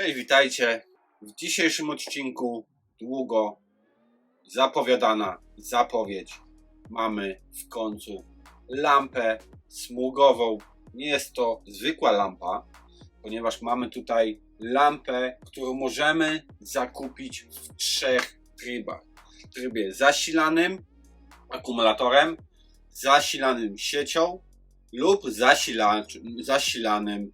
Cześć, witajcie. W dzisiejszym odcinku długo zapowiadana zapowiedź. Mamy w końcu lampę smugową. Nie jest to zwykła lampa, ponieważ mamy tutaj lampę, którą możemy zakupić w trzech trybach. W trybie zasilanym akumulatorem, zasilanym siecią lub zasila, zasilanym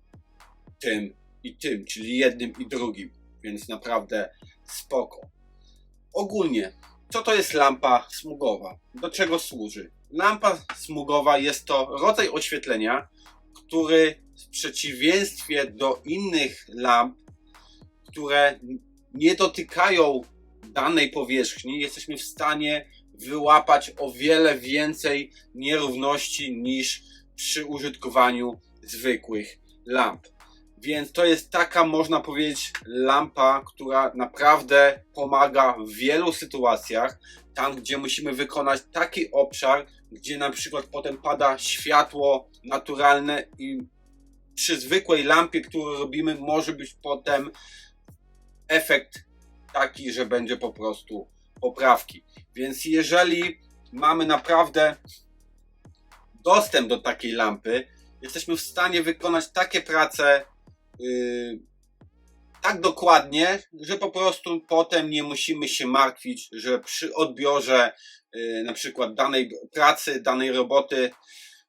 tym i tym, czyli jednym i drugim, więc naprawdę spoko. Ogólnie, co to jest lampa smugowa? Do czego służy? Lampa smugowa jest to rodzaj oświetlenia, który w przeciwieństwie do innych lamp, które nie dotykają danej powierzchni, jesteśmy w stanie wyłapać o wiele więcej nierówności niż przy użytkowaniu zwykłych lamp. Więc to jest taka, można powiedzieć, lampa, która naprawdę pomaga w wielu sytuacjach. Tam, gdzie musimy wykonać taki obszar, gdzie na przykład potem pada światło naturalne i przy zwykłej lampie, którą robimy, może być potem efekt taki, że będzie po prostu poprawki. Więc jeżeli mamy naprawdę dostęp do takiej lampy, jesteśmy w stanie wykonać takie prace yy, tak dokładnie, że po prostu potem nie musimy się martwić, że przy odbiorze yy, na przykład danej pracy, danej roboty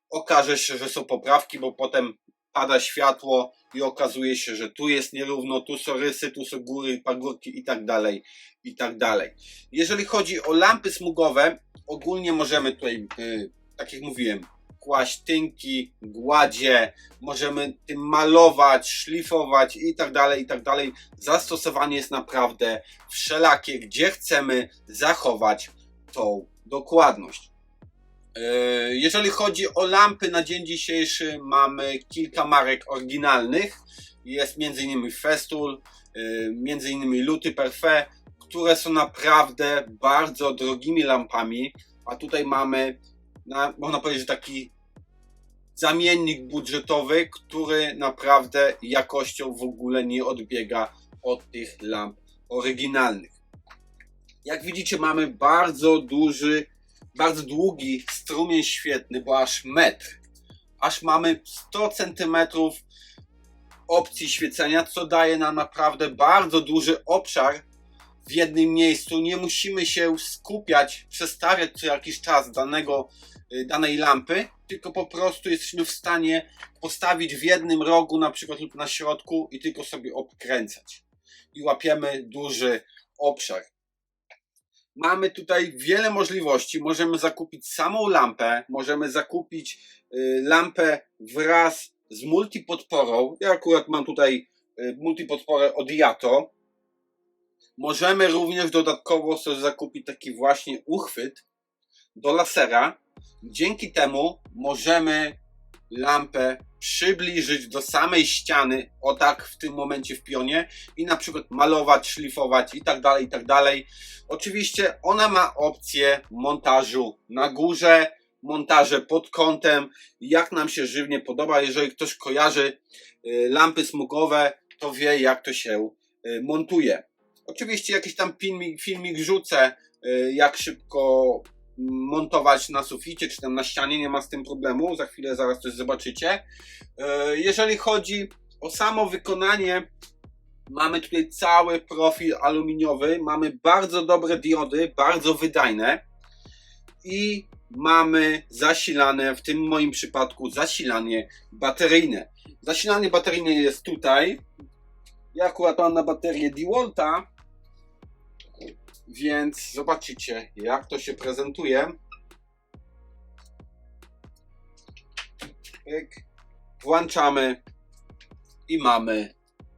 okaże się, że są poprawki, bo potem pada światło i okazuje się, że tu jest nierówno, tu są rysy, tu są góry, pagórki i tak dalej, i tak dalej. Jeżeli chodzi o lampy smugowe, ogólnie możemy tutaj, yy, tak jak mówiłem, kłaść tynki, gładzie, możemy tym malować, szlifować i tak dalej, i tak dalej. Zastosowanie jest naprawdę wszelakie, gdzie chcemy zachować tą dokładność. Yy, Jeżeli chodzi o lampy na dzień dzisiejszy, mamy kilka marek oryginalnych. Jest m.in. Festool, yy, m.in. Luty Perfect, które są naprawdę bardzo drogimi lampami. A tutaj mamy, na, można powiedzieć, taki zamiennik budżetowy, który naprawdę jakością w ogóle nie odbiega od tych lamp oryginalnych. Jak widzicie, mamy bardzo duży, bardzo długi strumień świetny, bo aż metr. Aż mamy 100 cm opcji świecenia, co daje nam naprawdę bardzo duży obszar w jednym miejscu. Nie musimy się skupiać, przestawiać co jakiś czas danego, danej lampy, tylko po prostu jesteśmy w stanie postawić w jednym rogu, na przykład lub na środku i tylko sobie obkręcać. I łapiemy duży obszar. Mamy tutaj wiele możliwości. Możemy zakupić samą lampę, możemy zakupić y, lampę wraz z multipodporą. Ja akurat mam tutaj y, multipodporę od Yato. Możemy również dodatkowo sobie zakupić taki właśnie uchwyt do lasera. Dzięki temu możemy lampę przybliżyć do samej ściany, o tak w tym momencie w pionie i na przykład malować, szlifować i tak dalej, i tak dalej. Oczywiście ona ma opcję montażu na górze, montaże pod kątem, jak nam się żywnie podoba. Jeżeli ktoś kojarzy y, lampy smugowe, to wie jak to się y, montuje. Oczywiście jakiś tam filmik, filmik rzucę, y, jak szybko montować na suficie czy tam na ścianie, nie ma z tym problemu. Za chwilę zaraz coś zobaczycie. E, Jeżeli chodzi o samo wykonanie, mamy tutaj cały profil aluminiowy, mamy bardzo dobre diody, bardzo wydajne i mamy zasilane, w tym moim przypadku zasilanie bateryjne. Zasilanie bateryjne jest tutaj. Ja akurat mam na baterię DeWalta, więc zobaczycie, jak to się prezentuje. Pyk. Włączamy i mamy,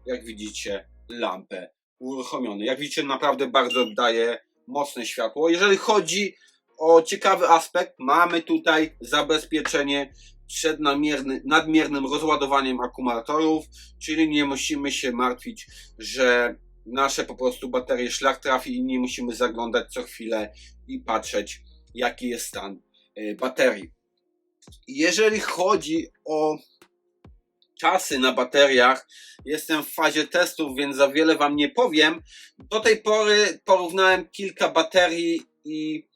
jak widzicie, lampę uruchomiony. Jak widzicie, naprawdę bardzo daje mocne światło. Jeżeli chodzi o ciekawy aspekt, mamy tutaj zabezpieczenie przed nadmierny, nadmiernym rozładowaniem akumulatorów, czyli nie musimy się martwić, że nasze po prostu baterie szlak trafi i nie musimy zaglądać co chwilę i patrzeć, jaki jest stan y, baterii. Jeżeli chodzi o czasy na bateriach. Jestem w fazie testów, więc za wiele Wam nie powiem. Do tej pory porównałem kilka baterii i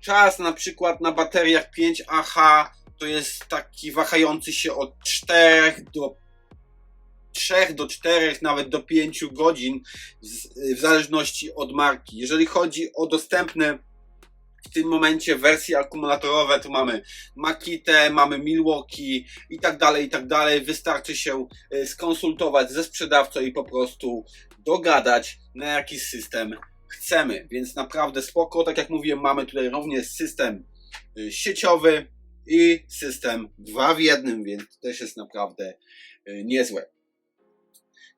czas na przykład na bateriach 5AH to jest taki wahający się od 4 do 3 do 4, nawet do 5 godzin w zależności od marki. Jeżeli chodzi o dostępne w tym momencie wersje akumulatorowe, to mamy Makitę, mamy Milwaukee i tak dalej, i tak dalej. Wystarczy się e, skonsultować ze sprzedawcą i po prostu dogadać, na jaki system chcemy. Więc naprawdę spoko. Tak jak mówiłem, mamy tutaj również system y, sieciowy i system dwa w jednym, więc też jest naprawdę y, niezłe.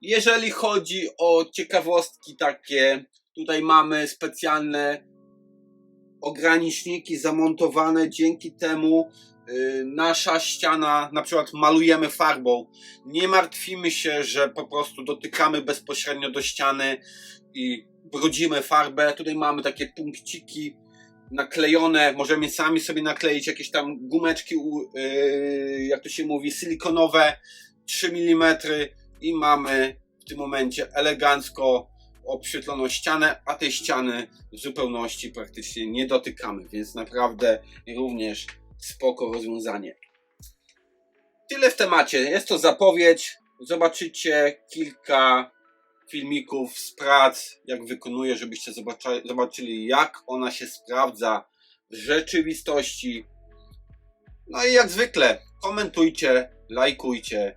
Jeżeli chodzi o ciekawostki takie, tutaj mamy specjalne ograniczniki zamontowane, dzięki temu y, nasza ściana, na przykład malujemy farbą, nie martwimy się, że po prostu dotykamy bezpośrednio do ściany i brudzimy farbę. Tutaj mamy takie punkciki naklejone, możemy sami sobie nakleić jakieś tam gumeczki, yy, jak to się mówi, silikonowe, 3 mm i mamy w tym momencie elegancko obświetloną ścianę, a tej ściany w zupełności praktycznie nie dotykamy, więc naprawdę również spoko rozwiązanie. Tyle w temacie. Jest to zapowiedź. Zobaczycie kilka filmików z prac, jak wykonuję, żebyście zobaczyli, jak ona się sprawdza w rzeczywistości. No i jak zwykle, komentujcie, lajkujcie,